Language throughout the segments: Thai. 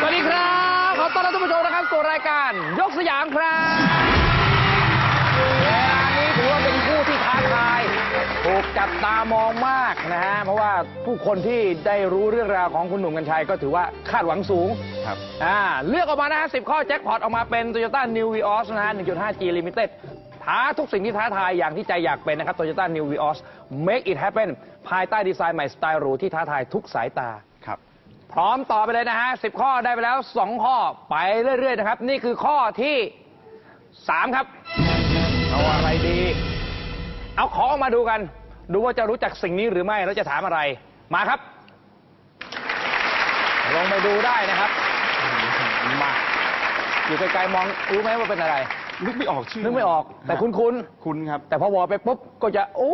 สวัสดีครับ ขอต้อนรับท่านผู้ชมนะครับสู่รายการยกสยามครับเวลานี้ถือว่าเป็นผู้ที่ท้าทายถูกจับตามองมากนะฮะ เพราะว่าผู้คนที่ได้รู้เรื่องราวของคุณหนุ่มกัญชัยก็ถือว่าคาดหวังสูง ครับ อ่า เลือกออกมานะฮะ10ข้อแจ็คพอตออกมาเป็น Toyota New Vios นะฮะ 1.5G Limited ท้าทุกสิ่งที่ท้าทายอย่างที่ใจอยากเป็นนะครับ Toyota New Vios Make it happen ภายใต้ดีไซน์ใหม่สไตล์หรูที่ท้าทายทุกสายตา ครับ พร้อมต่อไปเลยนะฮะ10ข้อได้ไปแล้ว 2 ข้อไปเรื่อยๆนะครับ นี่คือข้อที่ 3 ครับ เอาอะไรดี เอาของออกมาดูกัน ดูว่าจะรู้จักสิ่งนี้หรือไม่แล้วจะถามอะไรมาครับ ลงไปดูได้นะครับมาอยู่ไกลๆมองรู้ไหมว่าเป็นอะไร นึกไม่ออกชื่อนึกไม่ออก แต่คุ้นคุณครับๆแต่พอวอไปปุ๊บก็จะ โอ้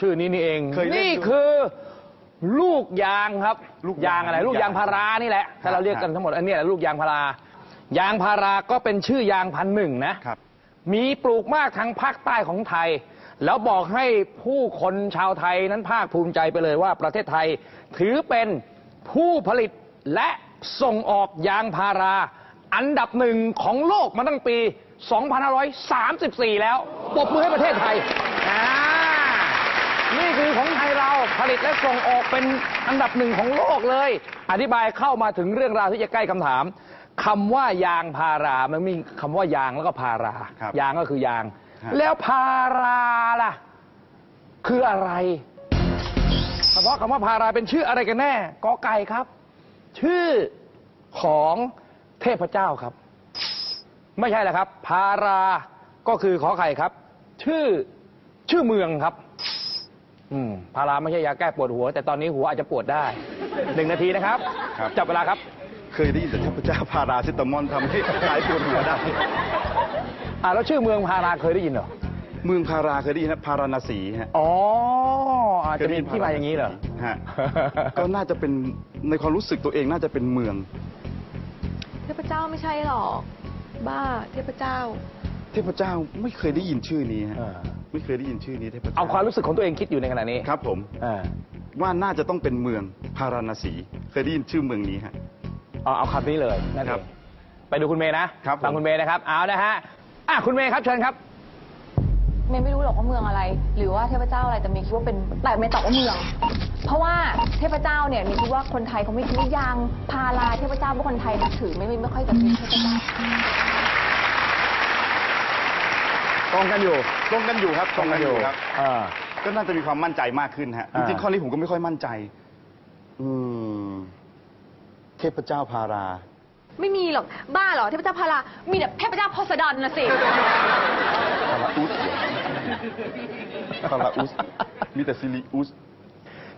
ชื่อนี้นี่เอง เคยเล่นนี่ด้วยคือ ลูกยางครับลูกยางอะไร ลูกยางพารานี่แหละถ้าเราเรียกกันฮะทั้งหมดอันเนี้ยแหละลูกยางพารายางพาราก็เป็นชื่อยางพันหนึ่งนะครับ มีปลูกมากทางภาคใต้ของไทย แล้วบอกให้ผู้คนชาวไทยนั้นภาคภูมิใจไปเลยว่าประเทศไทย ถือเป็นผู้ผลิตและส่งออกยางพารา อันดับหนึ่งของโลกมาตั้งปี 2534 แล้วปรบมือให้ประเทศไทยอ่านี่คือของไทยเราผลิตและส่งออกเป็นอันดับหนึ่งของโลกเลย อธิบายเข้ามาถึงเรื่องราวที่จะใกล้คำถามคำว่ายางพารา มันมีคำว่ายางแล้วก็พารา ครับยางก็คือยาง ฮะ แล้วพาราล่ะ คืออะไร เฉพาะคำว่าพาราเป็นชื่ออะไรกันแน่กอไก่ครับ ชื่อของ เทพเจ้าครับ ไม่ใช่แหละครับ พาราก็คือขอไข่ครับ ชื่อชื่อเมืองครับ อืมพาราไม่ใช่ยาแก้ปวดหัว แต่ตอนนี้หัวอาจจะปวดได้หนึ่งนาทีนะครับ ครับ จับเวลาครับ เคยได้ยินแต่เทพเจ้าพาราเซตามอลทำให้หายปวดหัวได้ อ่าแล้วชื่อเมืองพาราเคยได้ยินเหรอเมืองพาราเคยได้ยินนะพาราณสีฮะ อ๋ออาจจะมีที่มาอย่างนี้เหรอ ฮะ ก็น่าจะเป็นในความรู้สึกตัวเองน่าจะเป็นเมือง เทพเจ้าไม่ใช่หรอก บ้าเทพเจ้า เทพเจ้าไม่เคยได้ยินชื่อนี้ฮะเออไม่เคยได้ยินชื่อนี้เทพเจ้าเอาความรู้สึกของตัวเองคิดอยู่ในขณะนี้ครับผม อ่าว่าน่าจะต้องเป็นเมืองพาราณสี เคยได้ยินชื่อเมืองนี้ฮะ เอาเอาคำนี้เลยนั่นเอครับงไปดูคุณเมย์นะครับผม ฟังคุณเมย์นะครับ เอานะฮะอะคุณเมย์ครับเชิญครับ เมย์ไม่รู้หรอกว่าเมืองอะไร หรือว่าเทพเจ้าอะไรแต่เมย์คิดว่าเป็นแต่เมย์ตอบว่าเมือง เพราะว่าเทพเจ้าเนี่ยเมย์คิดว่าคนไทยเขาไม่คิดว่ายางพาราเทพเจ้าเพราะคนไทยนับถือไม่ไม่ไม่ค่อยจะมีเทพเจ้าตรงกันอยู่ ตรงกันอยู่ครับตรงกันอยู่ครับอ่า ก็น่าจะมีความมั่นใจมากขึ้นฮะจอ่า ริงๆข้อนี้ผมก็ไม่ค่อยมั่นใจ อืม เทพเจ้าพารา ไม่มีหรอก บ้าเหรอเทพเจ้าพารามีแต่เทพเจ้าโพไซดอนนะสิ พาราอุสเหรอพาราอุส มีแต่ซิลิอุส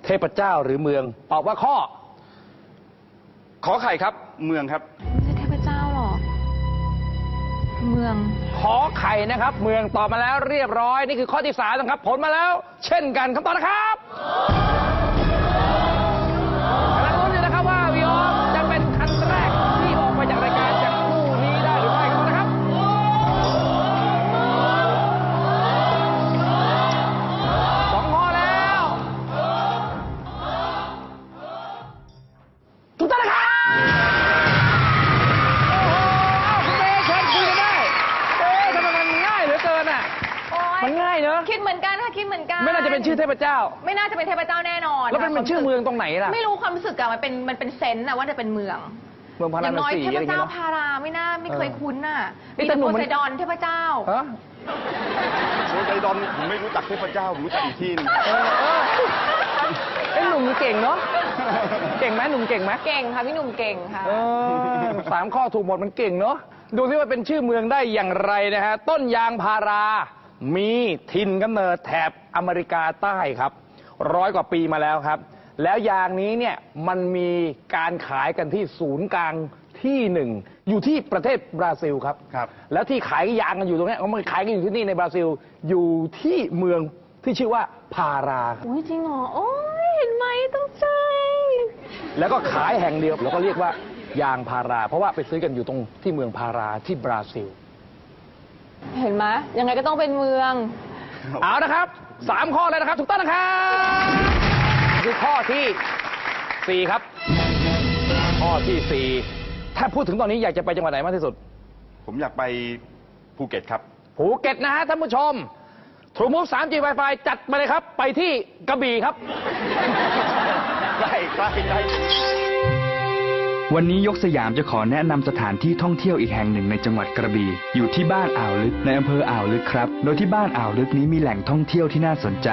เทพเจ้าหรือเมืองตอบว่าข้อ ขอไข่ครับ เมืองครับ ไม่ใช่เทพเจ้าหรอก เมือง ขอไข่นะครับ เมืองตอบมาแล้วเรียบร้อย นี่คือข้อที่สามนะครับ ผลมาแล้ว เช่นกันคำตอบนะครับ เป็นชื่อเทพเจ้า ไม่น่าจะเป็นเทพเจ้าแน่นอนแล้วมันเป็นชื่อเมืองตรงไหนล่ะ ไม่รู้ความรู้สึกอะมันเป็นมันเป็นเซนส์อะว่าจะเป็นเมืองเมืองพาอราย่างณน้อยสีเทอะไรพอย่างเงี้เจ้ายเนอะพาราไม่น่าไม่เคยเออคุ้นน่ะนี่มีแต่แต่หนุ่โพมมัน ไซดอนเทพเจ้าฮะโอ้ยไอดอนผมไม่รู้จักเทพเจ้าผมรู้จักอีกที่หนึงเออเออเอ้ยหนุ่มเก่งเนาะเก่งไหมหนุ่มเก่งไหมเก่งค่ะพี่หนุ่มเก่งค่ะ เออสามข้อถูกหมดมันเก่งเนาะดูซิว่าเป็นชื่อเมืองได้อย่างไรนะฮะต้นยางพารา มีถิ่นกำเนิดแถบอเมริกาใต้ครับ ร้อยกว่าปีมาแล้วครับ แล้วยางนี้เนี่ยมันมีการขายกันที่ศูนย์กลางที่หนึ่ง อยู่ที่ประเทศบราซิลครับ ครับ แล้วที่ขายยางกันอยู่ตรงเนี้ยเขามันขายกันอยู่ที่นี่ในบราซิลอยู่ที่เมืองที่ชื่อว่าพาราครับ อุ้ยจริงเหรอ โอ้ยเห็นไหมต้องใจ แล้วก็ขายแห่งเดียวแล้วก็เรียกว่ายางพารา เพราะว่าไปซื้อกันอยู่ตรงที่เมืองพาราที่บราซิล เห็นไหมยังไงก็ต้องเป็นเมือง เอานะครับสามข้อเลยนะครับถูกต้องนะครับคือข้อที่สี่ครับ ข้อที่สี่ถ้าพูดถึงตอนนี้อยากจะไปจังหวัดไหนมากที่สุด ผมอยากไปภูเก็ตครับ ภูเก็ตนะฮะท่านผู้ชม True Move 3G Wi-Fi จัดมาเลยครับ ไปที่กระบี่ครับ ใกล้ใกล้ใกล้ วันนี้ยกสยามจะขอแนะนำสถานที่ท่องเที่ยวอีกแห่งหนึ่งในจังหวัดกระบี่อยู่ที่บ้านอ่าวลึกในอำเภออ่าวลึกครับ โดยที่บ้านอ่าวลึกนี้มีแหล่งท่องเที่ยวที่น่าสนใจ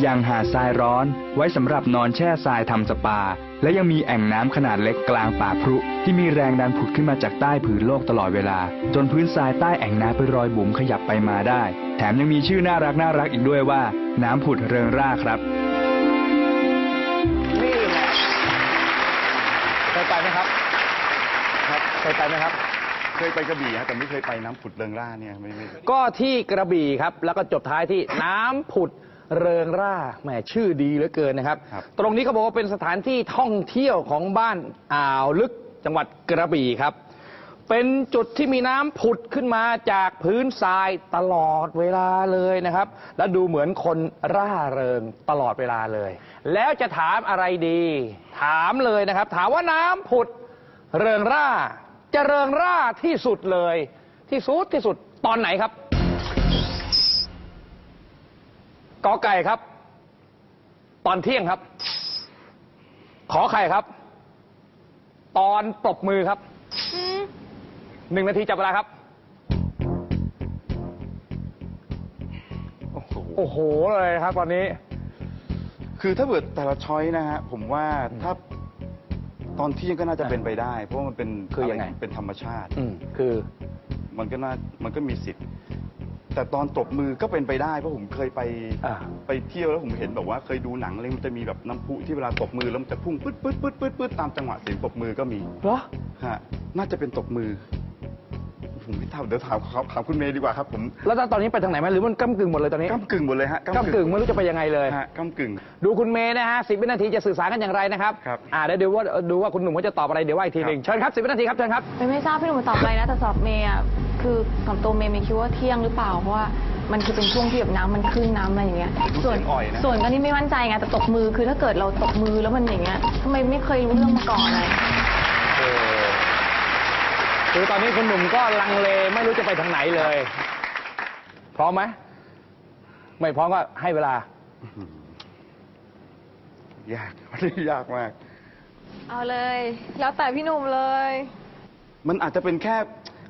อย่างหาดทรายร้อน ไว้สำหรับนอนแช่ทรายทำสปา และยังมีแอ่งน้ำขนาดเล็กกลางป่าพรุ ที่มีแรงดันผุดขึ้นมาจากใต้ผืนโลกตลอดเวลา จนพื้นทรายใต้แอ่งน้ำเป็นรอยบุ๋มขยับไปมาได้ แถมยังมีชื่อน่ารักน่ารักอีกด้วยว่า น้ำผุดเริงร่าครับ เคยไปไหมครับ เคยไปกระบี่ฮะแต่ไม่เคยไปน้ำผุดเริงร่าเนี่ยไม่ไม่ ก็ที่กระบี่ครับ แล้วก็จบท้ายที่น้ำผุดเริงร่าแหมชื่อดีเหลือเกินนะครับ ครับ ตรงนี้เขาบอกว่าเป็นสถานที่ท่องเที่ยวของบ้านอ่าวลึกจังหวัดกระบี่ครับ เป็นจุดที่มีน้ำผุดขึ้นมาจากพื้นทรายตลอดเวลาเลยนะครับ และดูเหมือนคนร่าเริงตลอดเวลาเลย แล้วจะถามอะไรดี ถามเลยนะครับ ถามว่าน้ำผุด เริงร่า จะเริงร่าที่สุดเลย ที่สุดที่สุดตอนไหนครับกอไก่ครับ ตอนเที่ยงครับ ขอไข่ครับ ตอนปรบมือครับหนึ่งนาทีจับเวลาครับ โอ้โหโอ้โหเลยครับตอนนี้ คือถ้าเกิดแต่ละช้อยนะฮะ ผมว่าถ้า ตอนเที่ยงก็น่าจะเป็นไปได้ เพราะว่ามันเป็นคือยังไงะรเป็นธรรมชาติ อืมคือ มันก็น่ามันก็มีสิทธิ์ แต่ตอนตบมือก็เป็นไปได้เพราะผมเคยไปอ่า ไปเที่ยวแล้วผมเห็นแบบว่าเคยดูหนังอะไรมันจะมีแบบน้ำพุที่เวลาตบมือแล้วมันจะพุ่งปึ๊ดปึ๊ดปึ๊ดปึ๊ดปึ๊ดตามจังหวะเสียงตบมือก็มีเหรอฮะน่าจะเป็นตบมือ ผมไม่ทราบเดี๋ยวถามเขาถามคุณเมย์ดีกว่าครับผมแล้วตอนนี้ไปทางไหนไหมหรือมันก้ากึ่งหมดเลยตอนนี้ก้ากึ่งหมดเลยฮะก้ากึ่งไม่รู้จะไปยังไงเลยฮะก้ากึ่ง ดูคุณเมย์นะฮะสิบวินาทีจะสื่อสารกันอย่างไรนะครับครับอ่าเดี๋ยวดูว่าดูว่าคุณหนุ่มเขาจะตอบอะไรเดี๋ยวว่าอีกทีหนึ่งครับเชิญครับสิบวินาทีครับเชิญครับเมย์ไม่ทราบพี่หนุ่มตอบอะไรนะแต่สำหรับเมย์อะคือสำหรับตัวเมย์เมย์คิดว่าเที่ยงหรือเปล่าเพราะว่ามันคือเป็นช่วงที่แบบน้ำมันขึ้นน้ำอะไรอย่างเงี้ย ส่วนอ่อยนะส่วนก็นี่ไม่มั่นใจไงแต่ตบมือคือถ้าเกิดเราตบมือแล้วมันอย่างเงี้ยทำไมไม่เคยรู้เรื่องมาก่อนเลย คือตอนนี้คุณหนุ่มก็ลังเลไม่รู้จะไปทางไหนเลย พร้อมไหม ไม่พร้อมก็ให้เวลา ยากวันนี้ยากมาก เอาเลย แล้วแต่พี่หนุ่มเลย มันอาจจะเป็นแค่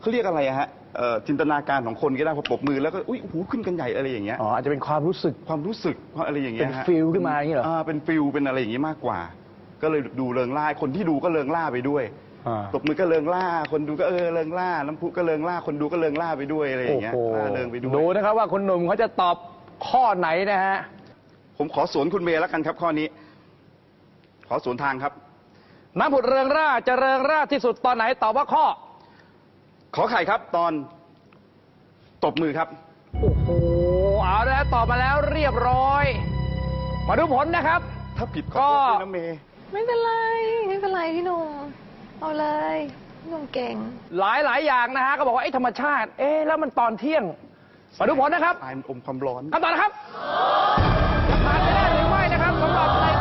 เขาเรียกอะไรอะฮะเอ่อจินตนาการของคนก็ได้พอปรบมือแล้วก็อุ้ยหูขึ้นกันใหญ่อะไรอย่างเงี้ยอ๋ออาจจะเป็นความรู้สึก ความรู้สึกอะไรอย่างเงี้ยเป็นฮะ feel ขึ้นมาอย่างงี้เหรอ เป็นฟิลเป็นอะไรอย่างงี้มากกว่า ก็เลยดูเริงล่าคนที่ดูก็เริงล่าไปด้วย อ่าตบมือก็เริงล่า คนดูก็เออเริงล่า น้ำพุก็เริงล่า คนดูก็เริงล่าไปด้วยอะไรอย่างเงี้ยโอ้โหล่าเริงไปด้วย ดูนะครับว่าคุณหนุ่มเขาจะตอบข้อไหนนะฮะ ผมขอสวนคุณเมย์แล้วกันครับข้อนี้ ขอสวนทางครับ น้ำผุดเริงร่าจะเริงร่าที่สุดตอนไหนตอบว่าข้อ ขอไข่ครับ ตอน ตบมือครับ โอ้โห เอาแล้วตอบมาแล้วเรียบร้อย มาดูผลนะครับ ถ้าผิดก็ขอโทษด้วยนะเมย์ ไม่เป็นไร ไม่เป็นไรพี่หนุ่ม เอาเลยพี่หนุ่มเก่ง หลายหลายอย่างนะฮะก็บอกว่าไอ้ธรรมชาติ เอ๊ะแล้วมันตอนเที่ยงมาดูผลนะครับตายมันอมความร้อน คำตอบนะครับจะผ่านไปได้หรือไม่นะครับสำหรับในข้อนี้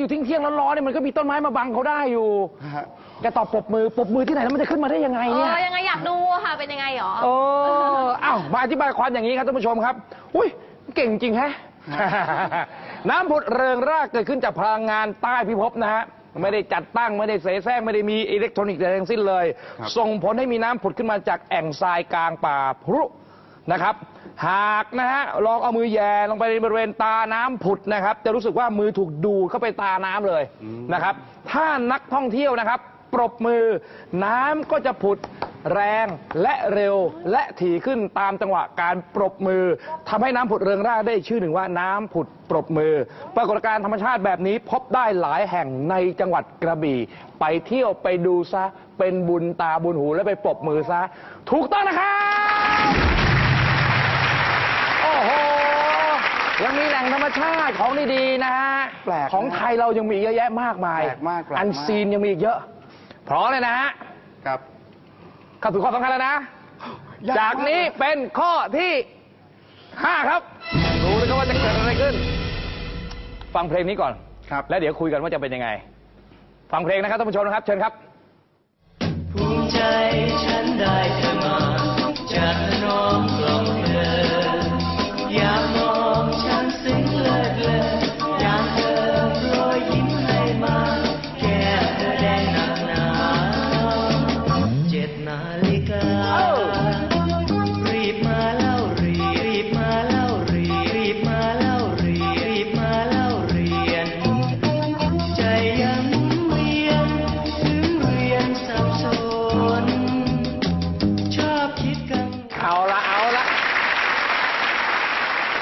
อยู่ทิ้งเที่ยงๆร้อนๆเนี่ยมันก็มีต้นไม้มาบังเขาได้อยู่ฮะแกตอบปรบมือปรบมือที่ไหนแล้วมันจะขึ้นมาได้ยังไงเอเนี่ย อยังไงอยากดูอะค่ะเป็นยังไงหรอ เออเอ้ามาอธิบายความอย่างนี้ครับท่านผู้ชมครับ อุ้ย เก่งจริงแฮะ น้ำผุดเริงร่าเกิดขึ้นจากพลังงานใต้พิภพนะฮะ ไม่ได้จัดตั้งไม่ได้เสแสร้งไม่ได้มีอิเล็กทรอนิกส์ใดทั้งสิ้นเลยครับส่งผลให้มีน้ำผุดขึ้นมาจากแอ่งทรายกลางป่าพรุนะครับ หากนะฮะลองเอามือแย่ลงไปในบริเวณตาน้ำผุดนะครับ จะรู้สึกว่ามือถูกดูดเข้าไปตาน้ำเลยนะครับ ถ้านักท่องเที่ยวนะครับ ปรบมือน้ำก็จะผุดแรงและเร็วและถี่ขึ้นตามจังหวะการปรบมือทำให้น้ำผุดเริงร่าได้ชื่อหนึ่งว่าน้ำผุดปรบมือ ปรากฏการณ์ธรรมชาติแบบนี้พบได้หลายแห่งในจังหวัดกระบี่ ไปเที่ยวไปดูซะเป็นบุญตาบุญหูและไปปรบมือซะ ถูกต้องนะครับ ยังมีแหล่งธรรมชาติของดีๆนะฮะแปลกนะของไทยเรายังมีเยอะแยะมากมาย แปลกมากแปลกมาก อันซีนยังมีอีกเยอะ พร้อมเลยนะฮะครับ เข้าสู่ข้อสำคัญแล้วนะ ยากมาก จากนี้เป็นข้อที่ห้าครับดูนะครับว่าจะเกิดอะไรขึ้น ฟังเพลงนี้ก่อน ครับ แล้วเดี๋ยวคุยกันว่าจะเป็นยังไง ฟังเพลงนะครับท่านผู้ชมนะครับ เชิญครับ ภูมิใจฉันได้เธอมาจะน้อ รีบมาเล่ารีรีบมาเล่ารีรีบมาเล่ารีรีบมาเล่าเรียน ใจยังเวียนถึงเวียนสับสนชอบคิดกังวล เอาละเอาละ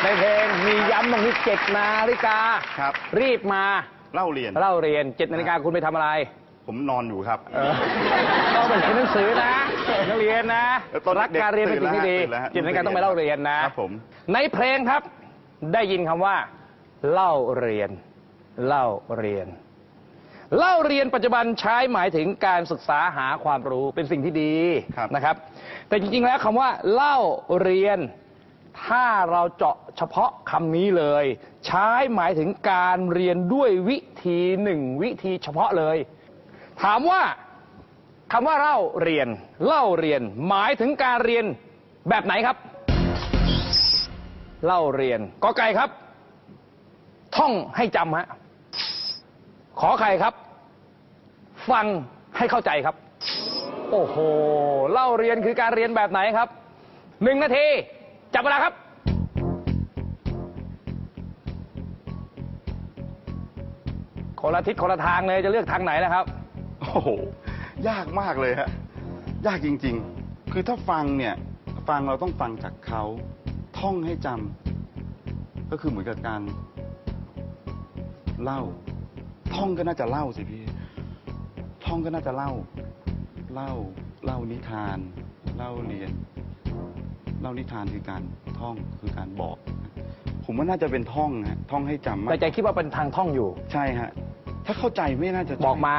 ในเพลงมีย้ำตรงนี้เจ็ดนาฬิกาครับ รีบมาเล่าเรียน เล่าเรียนเจ็ดนาฬิกาคุณไปทำอะไร ผมนอนอยู่ครับเออต้องเป็นหนังสือนะนักเรียนนะเออตอนรักการเรียนเป็นสิ่งที่ดีตื่นแล้วฮะเจ็ดนาฬิกาต้องไปเล่าเรียนนะครับผมในเพลงครับ ได้ยินคำว่า เล่าเรียน เล่าเรียน เล่าเรียนปัจจุบันใช้หมายถึงการศึกษาหาความรู้เป็นสิ่งที่ดีครับนะครับ แต่จริงๆแล้วคำว่า เล่าเรียน ถ้าเราเจาะเฉพาะคำนี้เลย ใช้หมายถึงการเรียนด้วยวิธีหนึ่งวิธีเฉพาะเลย ถามว่าคำว่าเล่าเรียน เล่าเรียน หมายถึงการเรียนแบบไหนครับ เล่าเรียนกอไก่ครับ ท่องให้จำฮะขอไข่ครับ ฟังให้เข้าใจครับ โอ้โห เล่าเรียนคือการเรียนแบบไหนครับหนึ่งนาที จับเวลาครับคนละทิศคนละทางเลยจะเลือกทางไหนนะครับ โอ้โห ยากมากเลยฮะ ยากจริง ๆ คือถ้าฟังเนี่ย ฟังเราต้องฟังจากเขาท่องให้จำก็คือเหมือนกับการเล่า ท่องก็น่าจะเล่าสิพี่ ท่องก็น่าจะเล่า เล่า เล่านิทาน เล่าเรียน เล่านิทานคือการท่องคือการบอก ผมว่าน่าจะเป็นท่องฮะท่องให้จำมากแต่ใจคิดว่าเป็นทางท่องอยู่ ใช่ฮะ ถ้าเข้าใจไม่น่าจะใช่บอกมา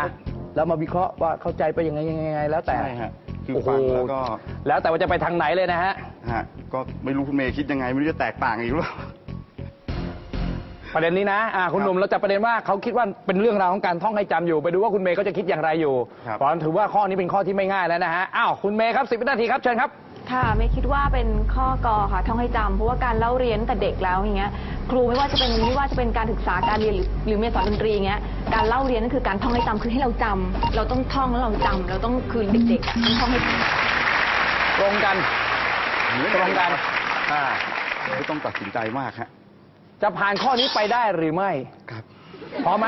แล้วมาวิเคราะห์ว่าเข้าใจไปยังไงยังไงยังไงแล้วแต่ ใช่ฮะคือโอ้โหฟังแล้วก็แล้วแต่ว่าจะไปทางไหนเลยนะฮะ ฮะก็ไม่รู้คุณเมย์คิดยังไง ไม่รู้จะแตกต่างอีกหรือเปล่า ประเด็นนี้นะอ่าคุณหนุ่มเราจะประเด็นว่าเขาคิดว่าเป็นเรื่องราวของการท่องให้จำอยู่ ไปดูว่าคุณเมย์เขาจะคิดอย่างไรอยู่ครับเพราะฉะนั้นถือว่าข้อนี้เป็นข้อที่ไม่ง่ายแล้วนะฮะ อ้าว คุณเมย์ครับสิบวินาทีครับ เชิญครับ ค่ะ ไม่คิดว่าเป็นข้อกอค่ะท่องให้จำเพราะว่าการเล่าเรียนตั้งแต่เด็กแล้วอย่างเงี้ยครูไม่ว่าจะเป็นไม่ว่าจะเป็นการศึกษาการเรียนหรือหรือเรียนสอนดนตรีอย่างเงี้ยการเล่าเรียนนั่นคือการท่องให้จำคือให้เราจำเราต้องท่องแล้วเราจำเราต้องคือเด็กๆอะต้องท่องให้จำ ตรงกันตรงกันอ่าไม่ต้องตัดสินใจมากฮะ จะผ่านข้อนี้ไปได้หรือไม่ครับ พร้อมไหม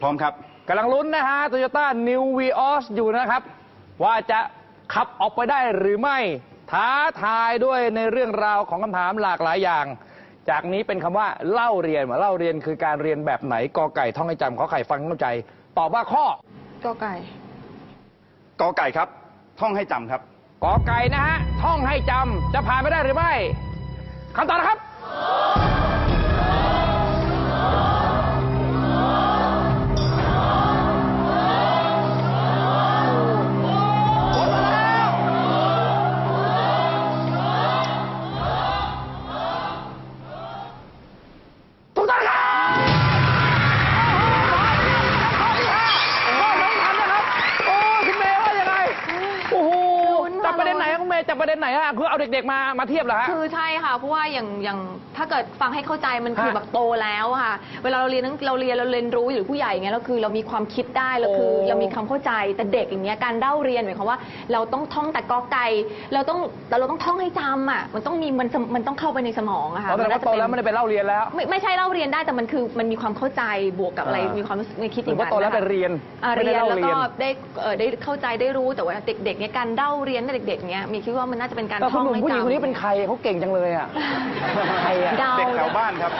พร้อมครับ กำลังลุ้นนะฮะ Toyota New Vios อยู่นะครับ ว่าจะ ขับออกไปได้หรือไม่ ท้าทายด้วยในเรื่องราวของคำถามหลากหลายอย่าง จากนี้เป็นคำว่าเล่าเรียนเล่าเรียนคือการเรียนแบบไหนกอไก่ท่องให้จำขอไข่ฟังเข้าใจ ตอบว่าข้อกอไก่ กอไก่ครับ ท่องให้จำครับ กอไก่นะฮะ ท่องให้จำจะผ่านไปได้หรือไม่คำตอบนะครับ ด็กๆด็กมามาเทียบเหรอฮะ คือใช่ค่ะเพราะว่าอย่างอย่าง ถ้าเกิดฟังให้เข้าใจมันคือฮะแบบโตแล้วอะค่ะ เวลาเราเรียนเราเรียนเราเรียนรู้หรือผู้ใหญ่อย่างเงี้ยเราคือเรามีความคิดได้เราคือโอ้ เรามีความเข้าใจแต่เด็กอย่างเงี้ยการเล่าเรียนหมายความว่า เราต้องท่องแต่กอไก่เราต้องแต่เราต้องท่องให้จำอะมันต้องมีมันมันต้องเข้าไปในสมองอะค่ะเพราะแต่ว่าโตแล้วไม่ได้ไปเล่าเรียนแล้ว ไม่ไม่ใช่เล่าเรียนได้แต่มันคือมันมีความเข้าใจบวกกับอะไรอ่ามีมีความรู้สึกมีคิดอหรืย่าองว่านั้นโตแล้วนะคะไปเรียนอ่าไม่เรีได้ยนเล่าแล้วเรียก็นได้เอ่อได้เข้าใจได้รู้แต่ว่าเด็กๆเนี่ยการเล่าเรียนเด็กๆเนี่ยมีคิดว่ามันน่าจะเป็นการแต่คุท่ณองหนุ่มให้ผู้หญิงจำคนนี้เป็นใครเขาเก่งจังเลยอะ ใครอะเดา เด็กแถวบ้านครับ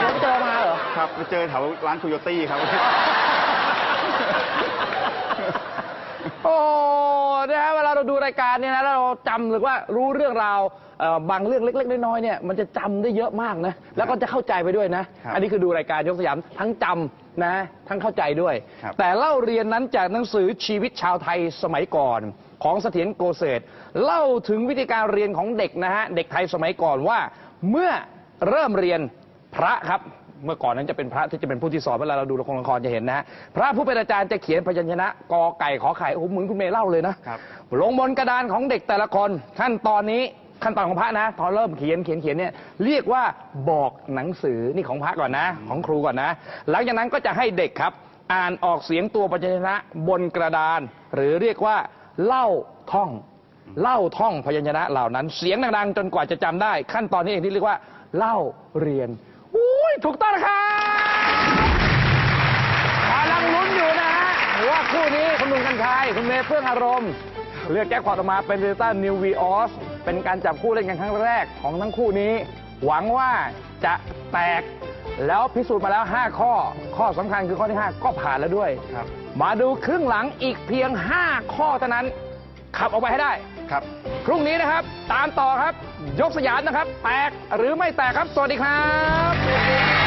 แล้วเจอมาเหรอ ครับไปเจอแถวร้านคุโยตี้ครับ โอ้นะฮะเวลาเราดูรายการเนี่ยนะแล้วเราจำหรือว่ารู้เรื่องราว เอ่อบางเรื่องเล็ก ๆ น้อยๆเนี่ยมันจะจำได้เยอะมากนะ แล้วก็จะเข้าใจไปด้วยนะ ครับอันนี้คือดูรายการยกสยามทั้งจำนะ ทั้งเข้าใจด้วย ครับ แต่เล่าเรียนนั้นจากหนังสือชีวิตชาวไทยสมัยก่อน ของเสถียรโกเศษเล่าถึงวิธีการเรียนของเด็กนะฮะเด็กไทยสมัยก่อนว่า เมื่อเริ่มเรียนพระครับ เมื่อก่อนนั้นจะเป็นพระที่จะเป็นผู้ที่สอนเวลาเราดูละครละครจะเห็นนะฮะพระผู้เป็นอาจารย์จะเขียนพยัญชนะกอไก่ขอไข่โอ้โหเหมือนคุณเมย์เล่าเลยนะ ครับ ลงบนกระดานของเด็กแต่ละคนขั้นตอนนี้ ขั้นตอนของพระนะพอเริ่มเขียนเขียนเขียนเนี่ยเรียกว่าบอกหนังสือนี่ของพระก่อนนะ ของครูก่อนนะ หลังจากนั้นก็จะให้เด็กครับ อ่านออกเสียงตัวพยัญชนะบนกระดาน หรือเรียกว่าเล่าท่อง เล่าท่องพยัญชนะเหล่านั้น เสียงดังๆจนกว่าจะจำได้ ขั้นตอนนี้เองที่เรียกว่า เล่าเรียนอุ้ยถูกต้องนะครับ กำลังลุ้นอยู่นะฮะว่าคู่นี้คุณหนุ่มกัญชัยคุณเมย์เฟื่องอารมณ์ เลือกแจ็คพอตออกมาเป็นเดต้านิววีออส เป็นการจับคู่เล่นกันครั้งแรกของทั้งคู่นี้ หวังว่าจะแตกแล้วพิสูจน์มาแล้ว 5 ข้อ ข้อสำคัญคือข้อที่ 5 ก็ผ่านแล้วด้วย ครับ มาดูครึ่งหลังอีกเพียง 5 ข้อเท่านั้น ขับออกไปให้ได้ ครับ พรุ่งนี้นะครับ ตามต่อครับ ยกสยามนะครับ แตกหรือไม่แตกครับ สวัสดีครับ